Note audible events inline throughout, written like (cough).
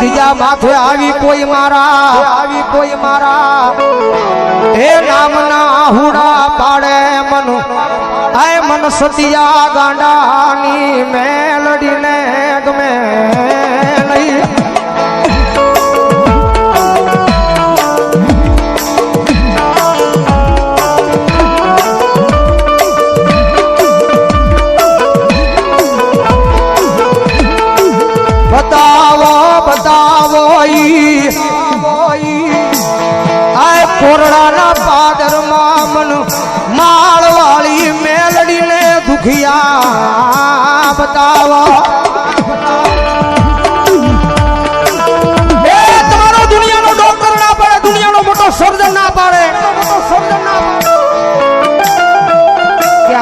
ધીજા માથે આવી કોઈ મારા આવી કોઈ મારા. હે નામના હુડા પાડે મન. આય મન સતિયા ગાંડાની મેલડીને ગમે દુખિયા બતાવો. તમારો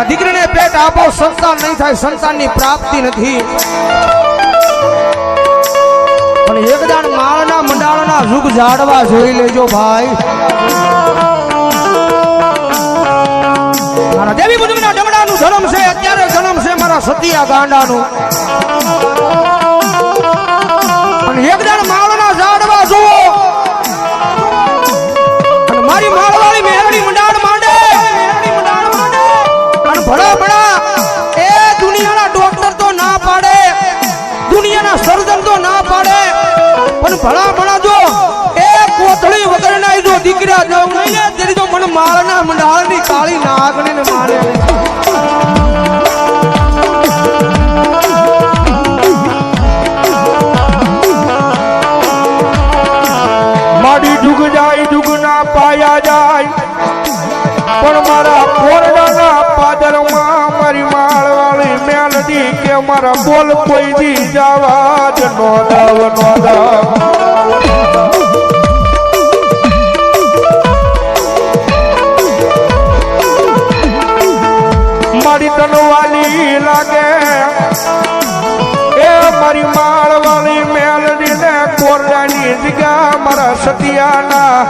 દીકરીને પેટ આપો, સંતાન નહીં થાય, સંતાનની પ્રાપ્તિ નથી. પણ માળના મંડાળના રૂપ ઝાડવા જોઈ લેજો ભાઈ. જન્મ છે, અત્યારે જન્મ છે મારા સતિયા ગાંડાનો. પણ એક દાણ માળના ઝાડવા જુઓ. મારી માળવાળી મેળડી મંડાળ માંડે. અને ભલા ભણા એ દુનિયાના ડોક્ટર તો ના પાડે. દુનિયાના સર્જન તો ના પાડે. પણ ભલા ભણા જો, એ કોથળી વગર ના જો દીકરા જો નહીં ને તેરી તો મને માળના મંડાળની કાળી નાગણીને મારી. કોઈ દી જવા જ નો દાવ નો દાવ મારી તનવાલી લાગે. એ મારી માળવાળી મેલડીને કોરડાની જગ્યા મારા સતિયાના.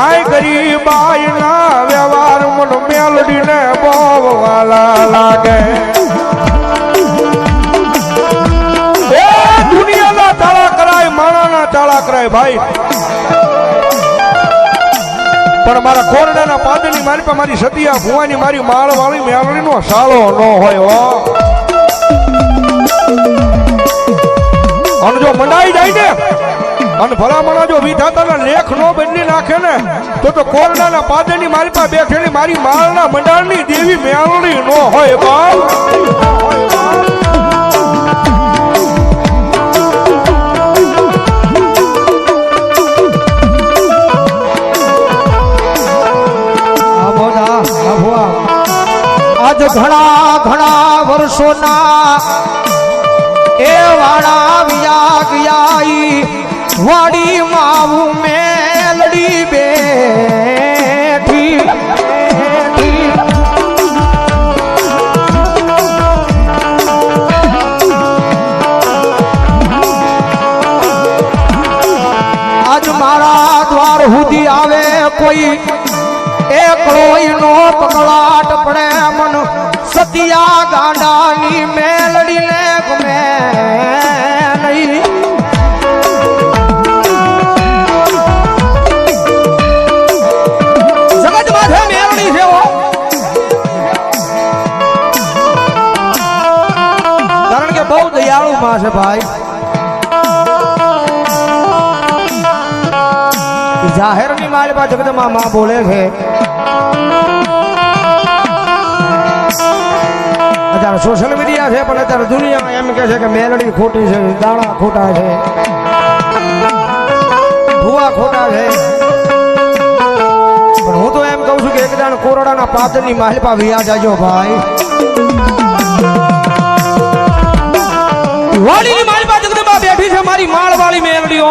આય ગરીબાઈના વ્યવહાર મન મેલડી ને વાલા લાગે. કરાય ભાઈ. પણ મારા કોરડાના પાદની મારી પર મારી સતિયા ભુવાની મારી માળવાળી મેલડીનો સાળો ન હોય હો. અને જો મંડાઈ જાય ને, અને ભલામણા જો વિધાતાના લેખ નો બદલી નાખે ને, તો તો કોરડાના પાદરની મારી પાસે બેઠેલી મારી માળના મંડાળની દેવી મેળણી નો હોય બાપ આજ ઘણા ઘણા વર્ષોના એ વાળા વિયા ગયા વાડી માવું મેલડી બેઠી. આજ મારા દ્વાર સુધી આવે કોઈ એકલો નો પકડાટ પડે મન. સતિયા ગાંડાની મેલડીને ગમે નહીં. બહુ દયાળુ માં છે ભાઈ. જાહેરની માલપા જગદમાં માં બોલે છે અત્યારે સોશિયલ મીડિયા છે પણ અત્યારે દુનિયા એમ કે છે કે મેલડી ખોટી છે દાણા ખોટા છે ભૂવા ખોટા છે પણ હું તો એમ કહું છું કે એક દાણ કોરોડાના પાદરની માલપા વ્યાજ જાજો ભાઈ. વાડીની માલપા જગદમાં બેઠી છે, મારી માળવાળી મેલડીઓ.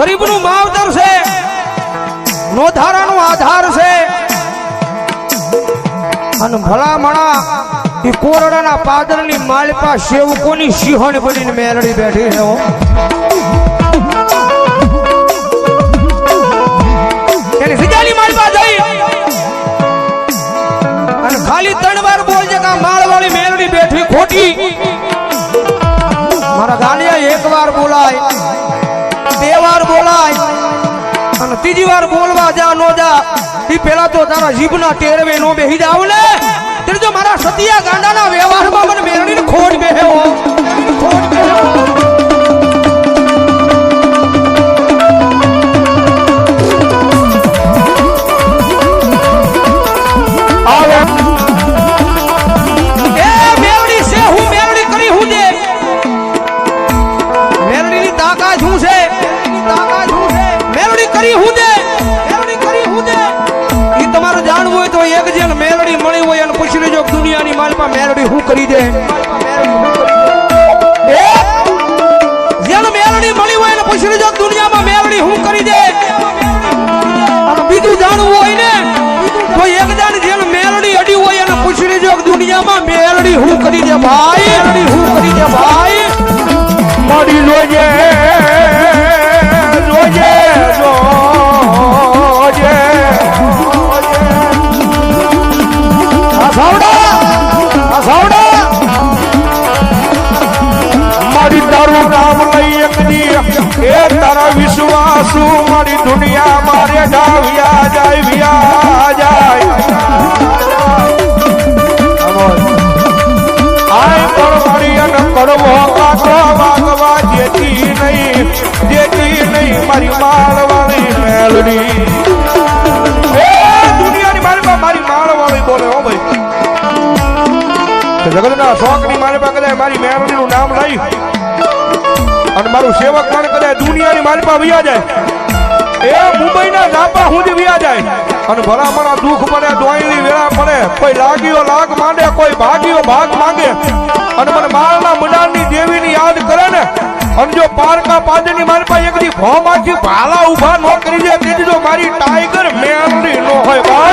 ગરીબનું માવતર છે. નોધારાનો આધાર છે. અને ભલામણા એ કોરડાના પાદરની માલપા સેવકોની સિંહણ બનીને મેલડી બેઠી છે. એની માલપા જઈ. અને ખાલી ત્રણ વાર બોલજે કે માળવાળી મેલડી બેઠી ખોટી. બોલાય. બે વાર અને ત્રીજી વાર બોલવા જા, નો જા એ પેલા તો તારા જીભના ટેરવે નો બેહી જાવ ને. ત્રીજો મારા સતિયા ગાંડાના વ્યવહારમાં મને મેળવીને ખોટ બેહે ખોટ બેહે મારી તારું નામ લઈ એકદી એ તારા વિશ્વાસુ મારી દુનિયા મારે જાવ્યા જાય, વ્યા જાય. આય પણ મારી અને કડવો નહીં જેતી નહીં મારી માળવાળી દુનિયાની મારી મારી માળવાળી બોલે, હો ભાઈ. જગતના શોખની મારી પાસે કદાચ મારી મેરડીનું નામ લઈ અને મારું સેવક પણ કદાચ દુનિયાની મારી પા વ્યા જાય. એ મુંબઈના દાપા સુધી વ્યા જાય. અને ભલામણા દુઃખ પડે, દોયલી વેળા પડે. કોઈ લાગ્યો લાગ માંડે, કોઈ ભાગ્યો ભાગ માંગે. અને મને મારના મુડાની દેવીની યાદ કરે ને, અને જો પારકા પાદરની મારી પાસે એકદી ભોમાંથી ભાલા ઊભા ન કરી દે, તેથી જો મારી ટાઈગર મેરડી નો હોય. બા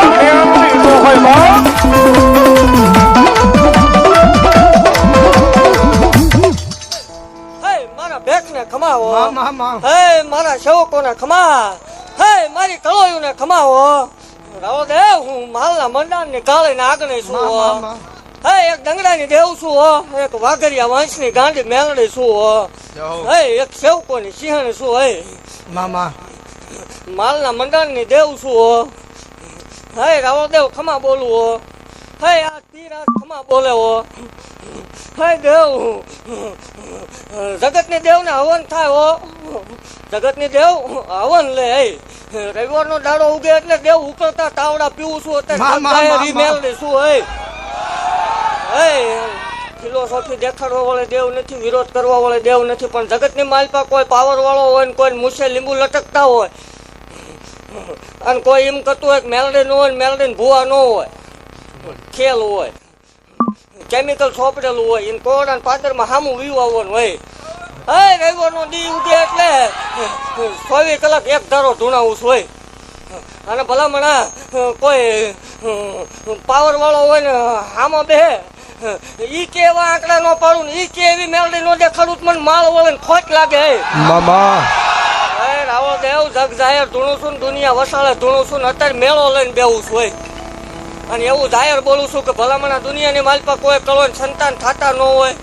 હે. મારા સેવકોને ખમા. હે મારી કળોયુને ખમાવો રાવો દેવ હું માલના કાળે ને આગળ છું હો. એક ડંગડાની દેવ છું હો. એક વાઘરિયા વંશની ગાંડી મેલડી છું હો. હે એક સેવકોની સિંહણ છું હે. મામા. માલના મંડાણની દેવ છું હો. હે રાવદેવ ખમા બોલું હો. હે આ ખમા બોલે હો હે દેવ. જગતની દેવને હવન થાય હો જગતની દેવ હવન લે. હે. રવિવારનો દાડો ઉગે એટલે દેવ ઉકળતા તાવડા પીવું છું અત્યારે રીમેલ ને શું હે. હે. ફિલોસોફી દેખાડવા વાળે દેવ નથી વિરોધ કરવા વાળે દેવ નથી પણ જગતની માલપા કોઈ પાવર વાળો હોય ને કોઈ મુસે લીંબુ લટકતા હોય. અને કોઈ એમ કરતું હોય મેલડી ન હોય ને મેલડી ભૂવા ન હોય. ખેલ હોય. કેમિકલ છોપડેલું હોય એને કોરડા પાદરમાં સામું વીવાવાનું હોય. હે રવિવારનો દી ઉગે એટલે ચોવીસ કલાક એક ધારો ધૂણાવું હોય. અને ભલામણા કોઈ પાવર વાળો હોય ને આમાં બેહે. ઈ કે એવા આંકડા નો પાડું ને ઈ કે એવી મેલડી નો દેખાડું મને માળ વળે ને ખોટ લાગે મામા. હે રાવળ દેવ જગ જાહેર ધૂણું છું દુનિયા વસાળે ધૂણું છું અત્યારે મેળો લઈને બેવું છું હોય. અને એવું જાહેર બોલું છું કે ભલામણા દુનિયાની માલપા કોઈ કળો સંતાન થતા ન હોય.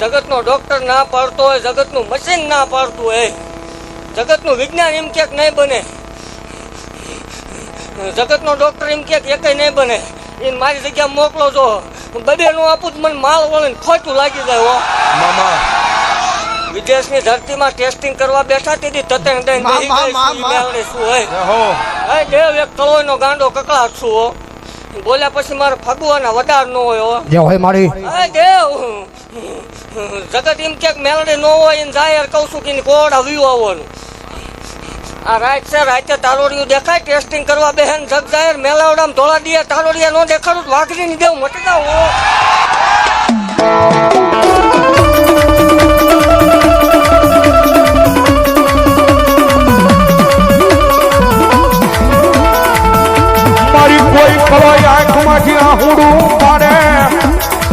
જગતનો ડોક્ટર ના પાડતો હોય જગતનું મશીન ના પાડતું હોય. જગતનું વિજ્ઞાન એમ ક્યાંક નહીં બને. જગતનો ડોક્ટર એમ ક્યાંક એકે નહીં બને. એ મારી જગ્યા મોકલો જો. બબે નું આપું જ મને માલ વળીને ખોટું લાગી જાય હો. મામા. વિદેશની ધરતીમાં ટેસ્ટિંગ કરવા બેઠા તેથી. મેળવે શું હોય દેવ એક કળોયનો ગાંડો કકળાટ છું હો. બોલ્યા પછી મારે ફગવાના વડાર ન હોય જે હોય મારી. હે દેવ! જગત એમ ક્યાંક મેલડી ન હોય ને જાહેર કહું છું કે કોડ આવ્યું વ્યૂ આવવાનું. આ રાત છે રાતે તારોડિયું દેખાય ટેસ્ટિંગ કરવા બેહન જગ જાહેર મેલાવડામાં ધોળા દિયા તારોડિયા નો દેખાડું વાઘરી ની દેવ મટી જાવ હો. કોઈ ખવાઈ આંખમાંથી આહુડું પાડે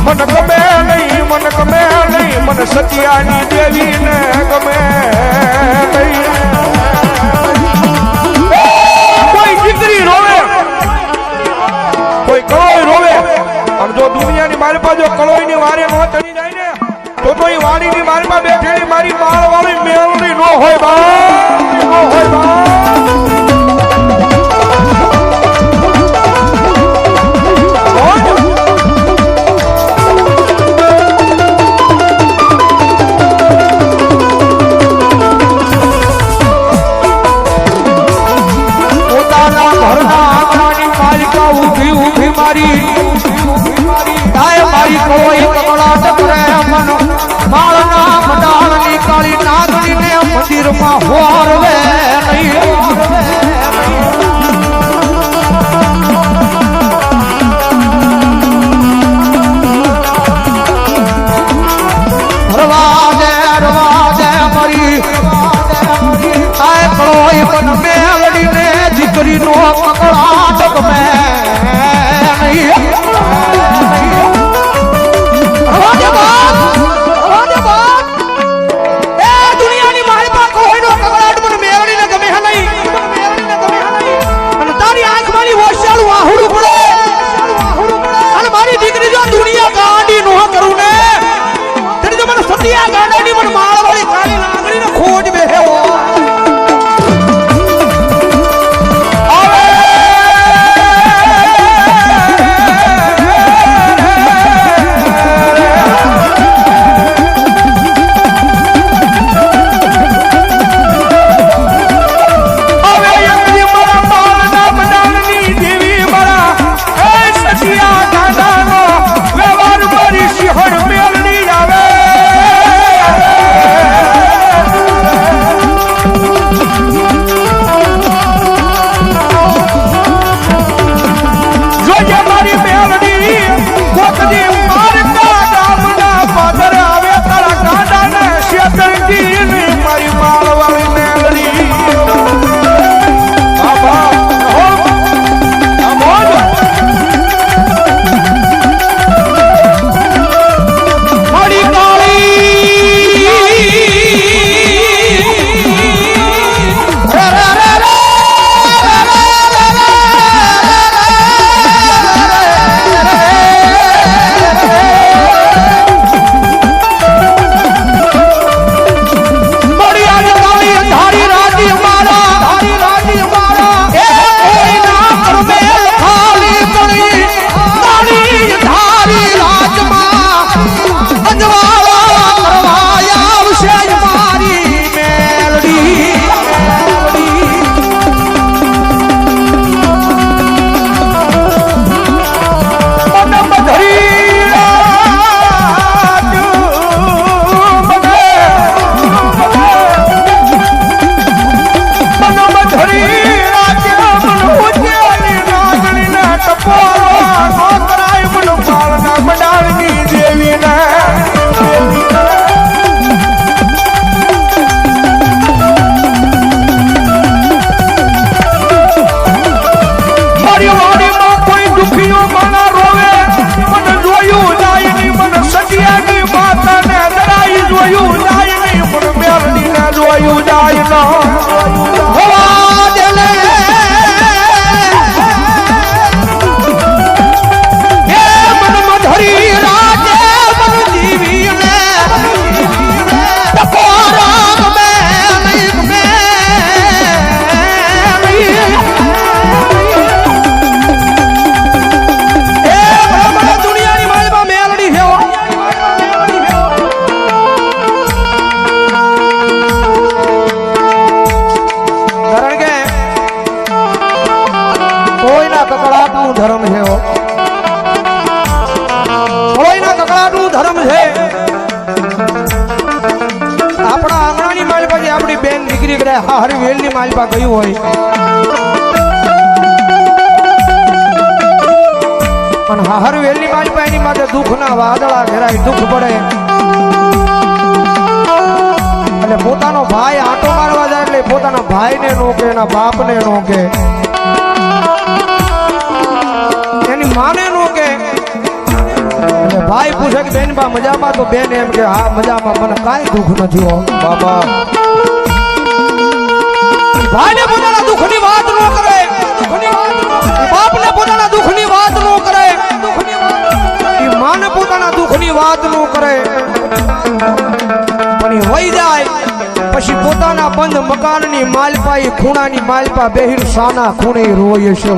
મન ગમે નહીં, મન ગમે નહીં, મન સત્યાની દેવીને ગમે કોઈ દીકરી રોવે, કોઈ કળોઈ રોવે. અને જો દુનિયાની મારી પાસે જો કળોઈની વારે ન ચડી જાય ને, તો તો એ વાણીની મારીમાં બેઠેલી મારી માળ વાળી મેળની ન હોય બા ન હોય બા કોઈ કમળાટ કરે મન માળના મડાળની કાળી નાગણીને મંદિરમાં હોરવે નહીં. જ્યારે હારી વેલની માલપા ગયું હોય. પણ હાર વેલની માલપા એની માટે દુઃખના વાદળા ઘેરાય દુઃખ પડે. એટલે પોતાનો ભાઈ આંટો મારવા જાય એટલે પોતાના ભાઈને નોકે, એના બાપને નોકે. એની માને નોકે. એટલે ભાઈ પૂછે કે, બેન મજામાં? તો બેન એમ કે, હા, મજામાં. મને કાંઈ દુઃખ નથી હો. બાબા. ભાઈને પોતાના દુઃખની વાત ન કરે. બાપને પોતાના દુઃખની વાત ન કરે. માને પોતાના દુઃખની વાત ન કરે. પણ વહી જાય, પછી પોતાના બંધ મકાનની માલપા એ ખૂણાની માલપા બેહીર સાના ખૂણે રોય છે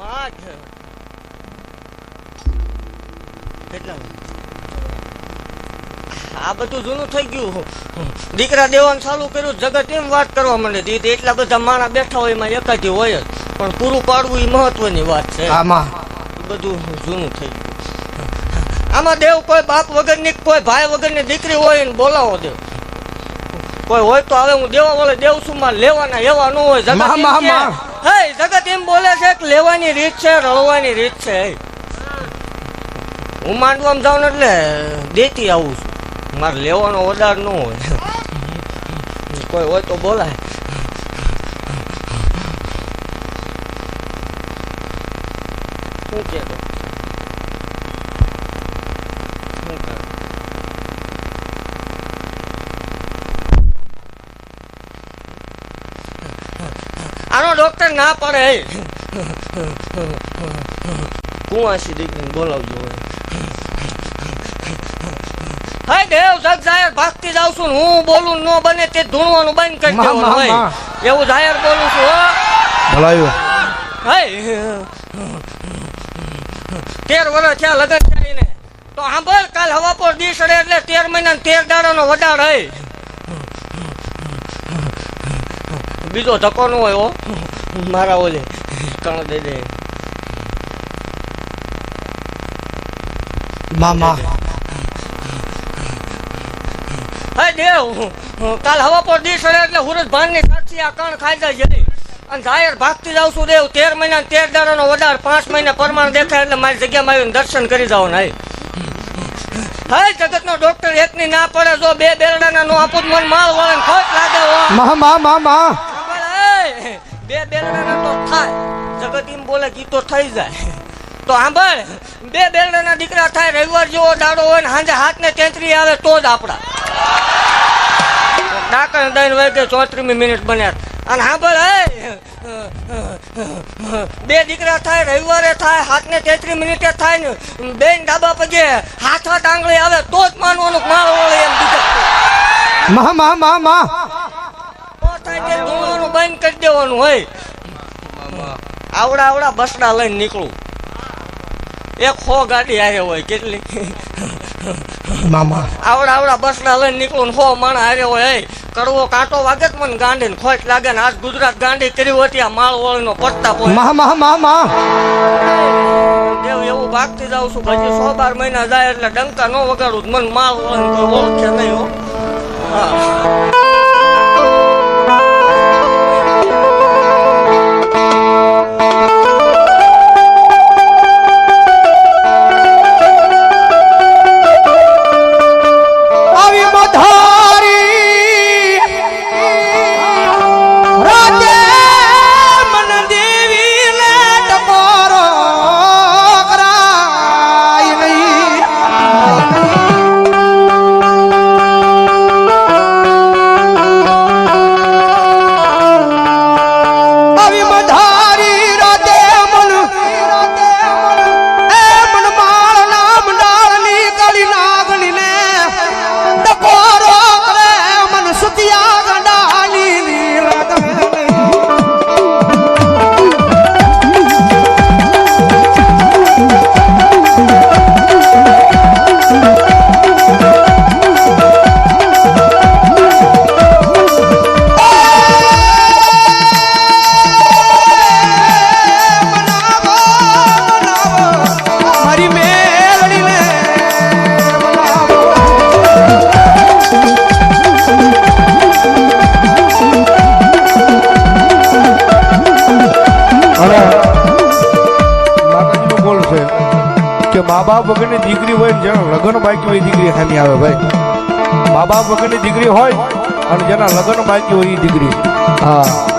આઠ કેટલા આ બધું જૂનું થઈ ગયું. દીકરા દેવાનું ચાલુ કર્યું. જગત એમ વાત કરવા મને દીધી એટલા બધા માણસ બેઠા હોય એમાં એકાદી હોય જ. પણ પૂરું પાડવું એ મહત્વની વાત છે. આમાં. બધું જૂનું થઈ ગયું. આમાં દેવ કોઈ બાપ વગરની કોઈ ભાઈ વગરની દીકરી હોય ને બોલાવો દેવ. કોઈ હોય તો હવે હું દેવા વાળે દેવ છું માં લેવાના એવા ન હોય. હે, જગત એમ બોલે છે કે લેવાની રીત છે, રળવાની રીત છે. હું માંડવામાં જાઉં ને એટલે દેતી આવું છું. મારે લેવાનો વધાર ન હોય. કોઈ હોય તો બોલાય. આનો ડોક્ટર ના પડે. કુંવાસી દીકરીને બોલાવજો હોય હે દેવ જગ જાહેર ભાગતી જાઉં છું હું બોલું ન બને તે ધૂણવાનું બંધ કરી દેવાનું હોય. એવું જાહેર બોલું છું હો. ભલાયું હે. તેર વર્ષ થયા લગન થાય તો સાંભળ કાલ હવા પર દી સડે એટલે તેર મહિના તેર દાડાનો વધાર હે. બીજો ધક્કો નો હોય હો. મારા ઓલે. કણ દે દે. મામા. હે દેવ કાલ હવા પર દી સડે એટલે હુરજ ભાનની સાક્ષી આ કણ ખાઈ જાય છે. અને જાહેર ભાગતી જાઉં છું દેવ તેર મહિના ને તેર દાડાનો વધાર પાંચ મહિના પરમાણ દેખાય એટલે મારી જગ્યામાં આવીને દર્શન કરી જાવ ને હે જગતનો ડોક્ટર એકની ના પડે જો બે બેરડાના નો આપું મન માલ વાળાને ખોટ લાગે મા મા મા મા બે બેરડાના તો થાય. જગત બોલે ગીતો થઈ જાય. તો સાંભળ, બે બેરડાના દીકરા થાય, રવિવાર જેવો દાડો હોય ને સાંજે હાથ ને તેત્રી આવે તો જ આપણા. ડાકણ દઈને વાગે ચોત્રીમી મિનિટ બન્યા. અને સાંભળ, હે, બે દીકરા થાય, રવિવારે થાય હાથ ને તેત્રી મિનિટે થાય ને બેન ડાબા પગે હાથ હાથ આંગળી આવે તો જ માનવાનું મારો એમ દીકરા મા મહા મહા મા. બંધ કરી દેવાનું હોય. આવડા આવડા બસડા લઈને નીકળું. એક હો ગાડી આવે હોય કેટલી? મામા. આવડા આવડા બસડા લઈને નીકળું હો માણા હારે હોય હે. કડવો કાંટો વાગે મને ગાંડી ને ખોટ લાગે ને આજ ગુજરાત ગાંડી કરી હોતી આ માળ વળીનો પડતા મા દેવ એવું ભાગતી જાઉં છું પછી સો બાર મહિના જાય એટલે ડંકા ન વગાડું મને માળ વળીને કોઈ ઓળખે નહીં હો. હા. બાપ વગરની દીકરી હોય જેના લગ્ન બાકી હોય દીકરી સામે આવે ભાઈ. મા બાપ વગરની દીકરી હોય અને જેના લગ્ન બાકી હોય એ દીકરી. હા.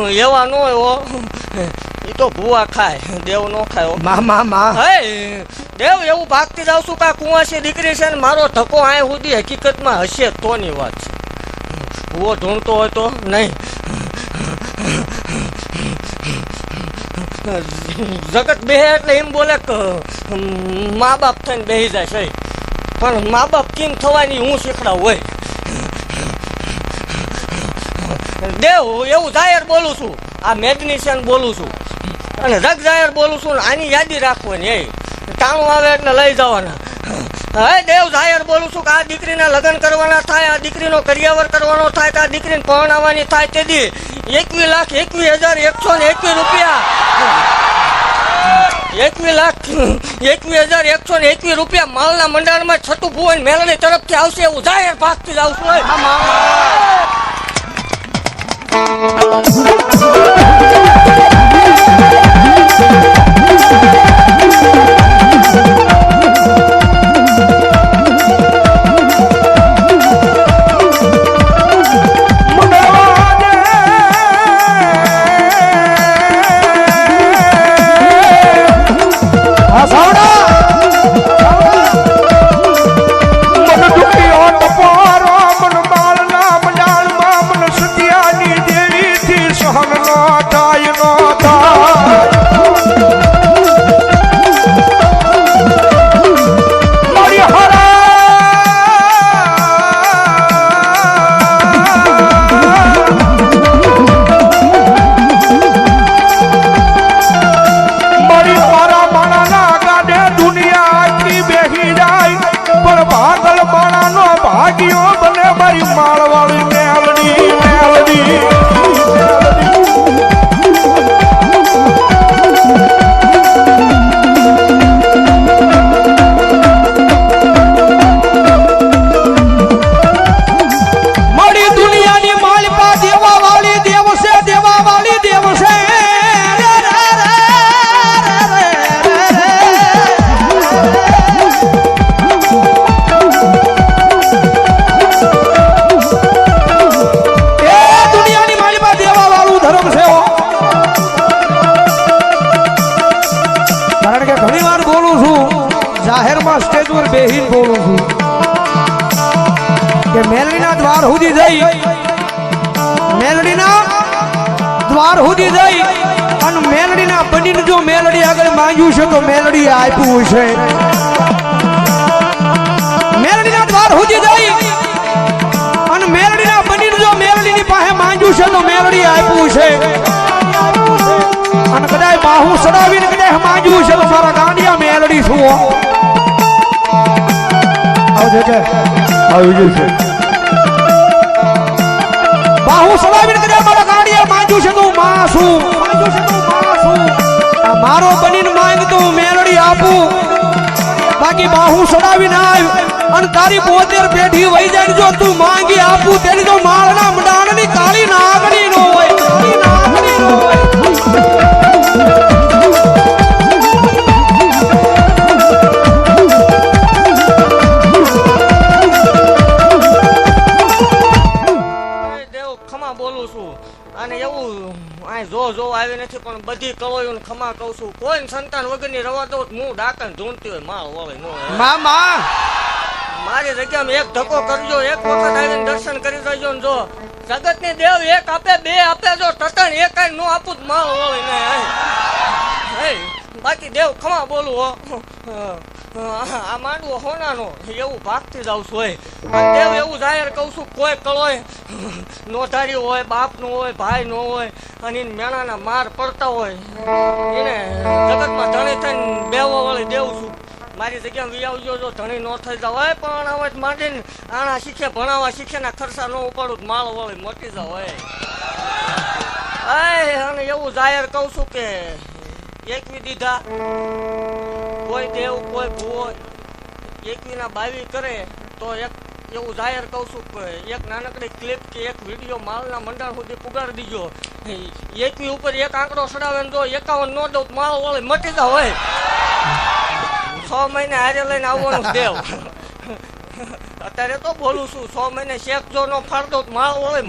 એવા નો હોય હો. એ તો ભૂવા ખાય દેવ નો ખાય હો. મા મા મા. હે દેવ એવું ભાગતી જાઉં છું કા આ છે દીકરી છે ને મારો ધક્કો આય સુધી હકીકતમાં હશે તો ની વાત છે. ભૂવો ઢૂંઢતો હોય તો નહીં. જગત બે એટલે એમ બોલે કે મા બાપ થઈને બેહી જાય છે. પણ મા બાપ કેમ થવાની હું શીખડા હોય દેવ એવું જાહેર બોલું છું. આ મેગ્નિશિયન બોલું છું. અને રગ જાહેર બોલું છું આની યાદી રાખવાની એ. ટાણું આવે એટલે લઈ જવાના. હે દેવ જાહેર બોલું છું કે આ દીકરીના લગ્ન કરવાના થાય, આ દીકરીનો કરિયાવર કરવાનો થાય, કે આ દીકરીને પરણાવવાની થાય તેથી એકવીસ લાખ એકવીસ હજાર એકસો ને એકવીસ રૂપિયા. એકવીસ લાખ એકવીસ હજાર એકસો ને એકવીસ રૂપિયા માલના મંડાણમાં છઠ્ઠું ભુવન મેળણી તરફથી આવશે એવું જાહેર ભાગથી જ આવશું. હે. આ છે. અને કદાચ બાહુ સડાવીને કદાચ માંગ્યું છે તો મારા ગાંડિયા મેલડી છું આવજે કે આવી જશે બાહુ સડાવીને કદાચ મારા ગાંડિયા માંગ્યું છે તો હું માં છું. માંગ્યું છે તો માં છું મારો બનીને માંગ તો હું મેલડી આપું. બાકી બાહુ સડાવીને આવ અને તારી બોતેર પેઢી વહી જાય જો તું માંગી આપું તેની તો માળના મડાણની કાળી નાગણી નથી પણ બધી કળોયું ખમા કહું છું. કોઈ સંતાન વગરની રવા દઉં હું ડાકણ ઢૂંઢતી હોયમાં હોય નો. મામા! મારી જગ્યામાં એક ધક્કો કરજો એક વખત આવીને દર્શન કરી દેજો ને જો. જગતની દેવ એક આપે બે આપે જો તટણ એક નો આપું જ માં હોય. ને હે. બાકી દેવ, ખમા બોલું, હો. (laughs) આ માંડવો હોનાનો એવું ભાગતી જ છું હોય દેવ એવું જાહેર કહું છું, કોઈ કળોય (laughs) નોધારી હોય, બાપનો હોય ભાઈ નો હોય, અને મેણાના માર પડતા હોય. એને જગતમાં ધણી થઈને બેવો વળી દેવું છું. મારી જગ્યા વી આવજો, જો ધણી નો થઈ જાવ હોય પણ આવે માંડીને આણા શીખે ભણાવવા શીખે, ના ખર્ચા ન ઉપાડું માળ વળી મોટી જાવ હોય અને એવું જાહેર કહું છું કે એકવી દીધા. કોઈ દેવ કોઈ ભૂવો એકવીના બાવી કરે તો એક એવું જાહેર કહું છું એક નાનકડી ક્લિપ કે એક વીડિયો માલના મંડળ સુધી પુગાડી દીજો. એકવી ઉપર એક આંકડો ચડાવે ને જો એકાવન નો દઉં માલ વળે મટી જાવ હોય. છ મહિને હારે લઈને આવવાનું દેવ. અત્યારે તો બોલું છું છ મહિને શેખ જો નો ફાળતો માલ વાળી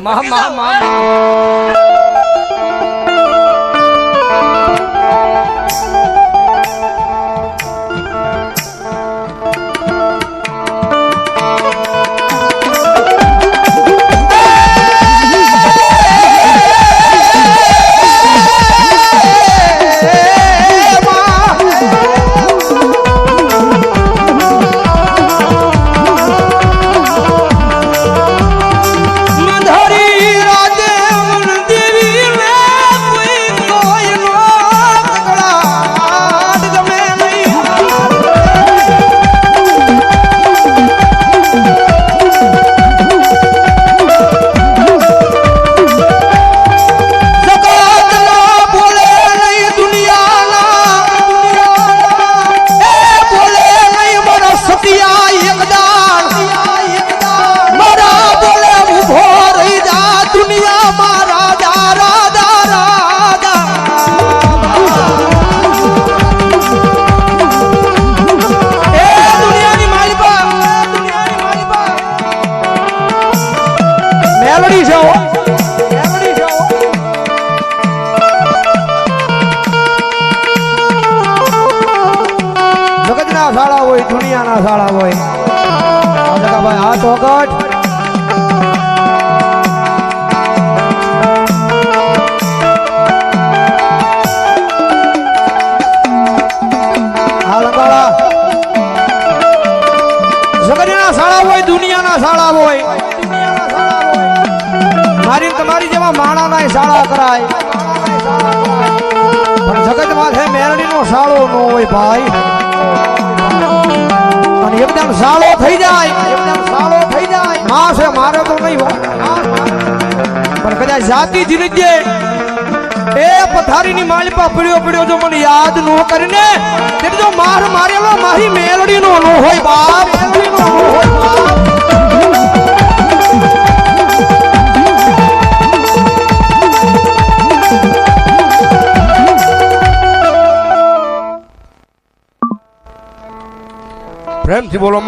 ને જેવા માણાના શાળા કરાય. પણ જગતમાં છે મેરડીનો શાળો નો હોય ભાઈ. અને એકદમ શાળો થઈ જાય. એકદમ શાળો થઈ જાય માં છે મારે તો નહીં પણ કદાચ જાતિ જીનજે એ પથારીની માલિપા પડ્યો પડ્યો જો મને યાદ નો કરીને, તે જો માર મારેલો મારી મેલડીનો નો હોય બાપ મેલડીનો નો હોય બાપ. પ્રેમથી બોલો